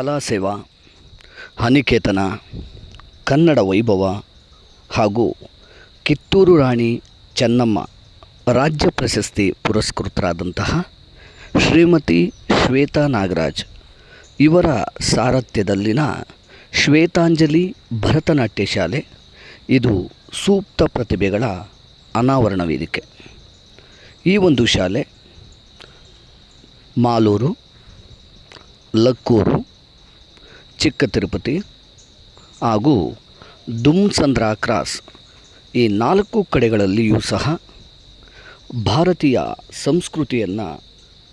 ಕಲಾ ಸೇವಾ ಅನಿಕೇತನ ಕನ್ನಡ ವೈಭವ ಹಾಗೂ ಕಿತ್ತೂರು ರಾಣಿ ಚೆನ್ನಮ್ಮ ರಾಜ್ಯ ಪ್ರಶಸ್ತಿ ಪುರಸ್ಕೃತರಾದಂತಹ ಶ್ರೀಮತಿ ಶ್ವೇತಾ ನಾಗರಾಜ್ ಇವರ ಸಾರಥ್ಯದಲ್ಲಿನ ಶ್ವೇತಾಂಜಲಿ ಭರತನಾಟ್ಯ ಶಾಲೆ, ಇದು ಸೂಕ್ತ ಪ್ರತಿಭೆಗಳ ಅನಾವರಣ ವೇದಿಕೆ. ಈ ಒಂದು ಶಾಲೆ ಮಾಲೂರು, ಲಕ್ಕೂರು ಚಿಕ್ಕ ತಿರುಪತಿ ಹಾಗೂ ದುಮ್ಸಂದ್ರ ಕ್ರಾಸ್ ಈ ನಾಲ್ಕು ಕಡೆಗಳಲ್ಲಿಯೂ ಸಹ ಭಾರತೀಯ ಸಂಸ್ಕೃತಿಯನ್ನು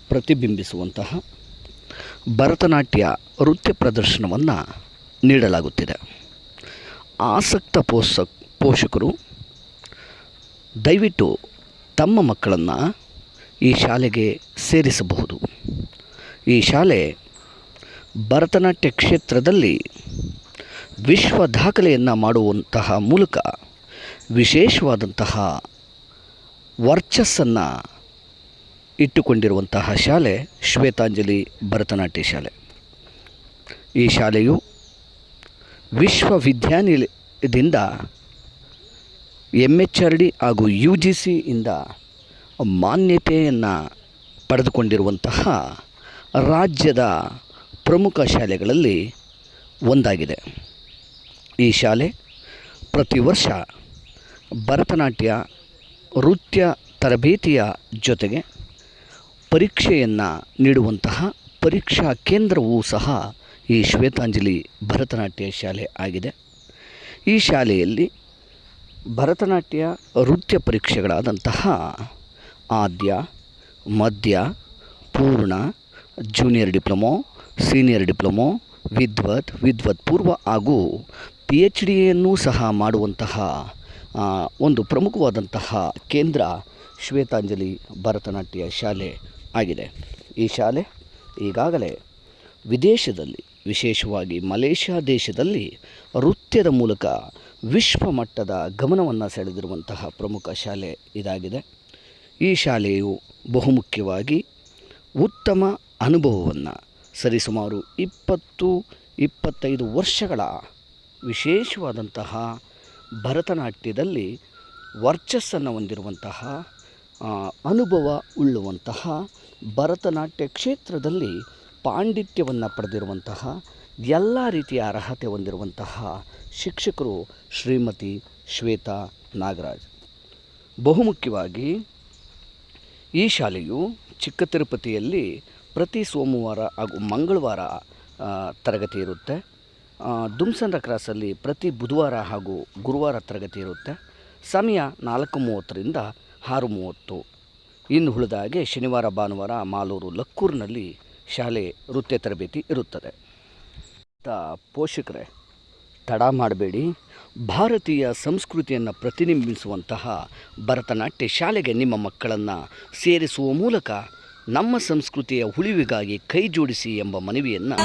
ಪ್ರತಿಬಿಂಬಿಸುವಂತಹ ಭರತನಾಟ್ಯ ನೃತ್ಯ ಪ್ರದರ್ಶನವನ್ನು ನೀಡಲಾಗುತ್ತಿದೆ. ಆಸಕ್ತ ಪೋಷ ಪೋಷಕರು ದಯವಿಟ್ಟು ತಮ್ಮ ಮಕ್ಕಳನ್ನು ಈ ಶಾಲೆಗೆ ಸೇರಿಸಬಹುದು. ಈ ಶಾಲೆ ಭರತನಾಟ್ಯ ಕ್ಷೇತ್ರದಲ್ಲಿ ವಿಶ್ವ ದಾಖಲೆಯನ್ನು ಮಾಡುವಂತಹ ಮೂಲಕ ವಿಶೇಷವಾದಂತಹ ವರ್ಚಸ್ಸನ್ನು ಇಟ್ಟುಕೊಂಡಿರುವಂತಹ ಶಾಲೆ ಶ್ವೇತಾಂಜಲಿ ಭರತನಾಟ್ಯ ಶಾಲೆ. ಈ ಶಾಲೆಯು ವಿಶ್ವವಿದ್ಯಾನಿಲಯದಿಂದ ಎಂ ಎಚ್ ಆರ್ ಡಿ ಹಾಗೂ ಯು ಜಿ ಸಿಯಿಂದ ಮಾನ್ಯತೆಯನ್ನು ಪಡೆದುಕೊಂಡಿರುವಂತಹ ರಾಜ್ಯದ ಪ್ರಮುಖ ಶಾಲೆಗಳಲ್ಲಿ ಒಂದಾಗಿದೆ. ಈ ಶಾಲೆ ಪ್ರತಿ ವರ್ಷ ಭರತನಾಟ್ಯ, ನೃತ್ಯ ತರಬೇತಿಯ ಜೊತೆಗೆ ಪರೀಕ್ಷೆಯನ್ನು ನೀಡುವಂತಹ ಪರೀಕ್ಷಾ ಕೇಂದ್ರವೂ ಸಹ ಈ ಶ್ವೇತಾಂಜಲಿ ಭರತನಾಟ್ಯ ಶಾಲೆ ಆಗಿದೆ. ಈ ಶಾಲೆಯಲ್ಲಿ ಭರತನಾಟ್ಯ, ನೃತ್ಯ ಪರೀಕ್ಷೆಗಳಾದಂತಹ ಆದ್ಯ ಮಧ್ಯ ಪೂರ್ಣ, ಜೂನಿಯರ್ ಡಿಪ್ಲೊಮೊ ಸೀನಿಯರ್ ಡಿಪ್ಲೊಮೊ, ವಿದ್ವತ್ ವಿದ್ವತ್ ಪೂರ್ವ ಹಾಗೂ ಪಿ ಎಚ್ ಡಿಯನ್ನು ಸಹ ಮಾಡುವಂತಹ ಒಂದು ಪ್ರಮುಖವಾದಂತಹ ಕೇಂದ್ರ ಶ್ವೇತಾಂಜಲಿ ಭರತನಾಟ್ಯ ಶಾಲೆ ಆಗಿದೆ. ಈ ಶಾಲೆ ಈಗಾಗಲೇ ವಿದೇಶದಲ್ಲಿ, ವಿಶೇಷವಾಗಿ ಮಲೇಷ್ಯಾ ದೇಶದಲ್ಲಿ ನೃತ್ಯದ ಮೂಲಕ ವಿಶ್ವ ಮಟ್ಟದ ಗಮನವನ್ನು ಸೆಳೆದಿರುವಂತಹ ಪ್ರಮುಖ ಶಾಲೆ ಇದಾಗಿದೆ. ಈ ಶಾಲೆಯು ಬಹುಮುಖ್ಯವಾಗಿ ಉತ್ತಮ ಅನುಭವವನ್ನು ಸರಿಸುಮಾರು ಇಪ್ಪತ್ತು ಇಪ್ಪತ್ತೈದು ವರ್ಷಗಳ ವಿಶೇಷವಾದಂತಹ ಭರತನಾಟ್ಯದಲ್ಲಿ ವರ್ಚಸ್ಸನ್ನು ಹೊಂದಿರುವಂತಹ ಅನುಭವ ಉಳ್ಳುವಂತಹ ಭರತನಾಟ್ಯ ಕ್ಷೇತ್ರದಲ್ಲಿ ಪಾಂಡಿತ್ಯವನ್ನು ಪಡೆದಿರುವಂತಹ, ಎಲ್ಲ ರೀತಿಯ ಅರ್ಹತೆ ಹೊಂದಿರುವಂತಹ ಶಿಕ್ಷಕರು ಶ್ರೀಮತಿ ಶ್ವೇತಾ ನಾಗರಾಜ್. ಬಹುಮುಖ್ಯವಾಗಿ ಈ ಶಾಲೆಯು ಚಿಕ್ಕ ತಿರುಪತಿಯಲ್ಲಿ ಪ್ರತಿ ಸೋಮವಾರ ಹಾಗೂ ಮಂಗಳವಾರ ತರಗತಿ ಇರುತ್ತೆ. ದುಮ್ಸಂದ್ರ ಕ್ರಾಸಲ್ಲಿ ಪ್ರತಿ ಬುಧವಾರ ಹಾಗೂ ಗುರುವಾರ ತರಗತಿ ಇರುತ್ತೆ. ಸಮಯ ನಾಲ್ಕು ಮೂವತ್ತರಿಂದ ಆರು ಮೂವತ್ತು. ಇನ್ನು ಉಳಿದ ಹಾಗೆ ಶನಿವಾರ, ಭಾನುವಾರ ಮಾಲೂರು ಲಕ್ಕೂರಿನಲ್ಲಿ ಶಾಲೆ ನೃತ್ಯ ತರಬೇತಿ ಇರುತ್ತದೆ. ಪೋಷಕರೇ, ತಡ ಮಾಡಬೇಡಿ. ಭಾರತೀಯ ಸಂಸ್ಕೃತಿಯನ್ನು ಪ್ರತಿಬಿಂಬಿಸುವಂತಹ ಭರತನಾಟ್ಯ ಶಾಲೆಗೆ ನಿಮ್ಮ ಮಕ್ಕಳನ್ನು ಸೇರಿಸುವ ಮೂಲಕ ನಮ್ಮ ಸಂಸ್ಕೃತಿಯ ಉಳಿವಿಗಾಗಿ ಕೈ ಜೋಡಿಸಿ ಎಂಬ ಮನವಿಯನ್ನು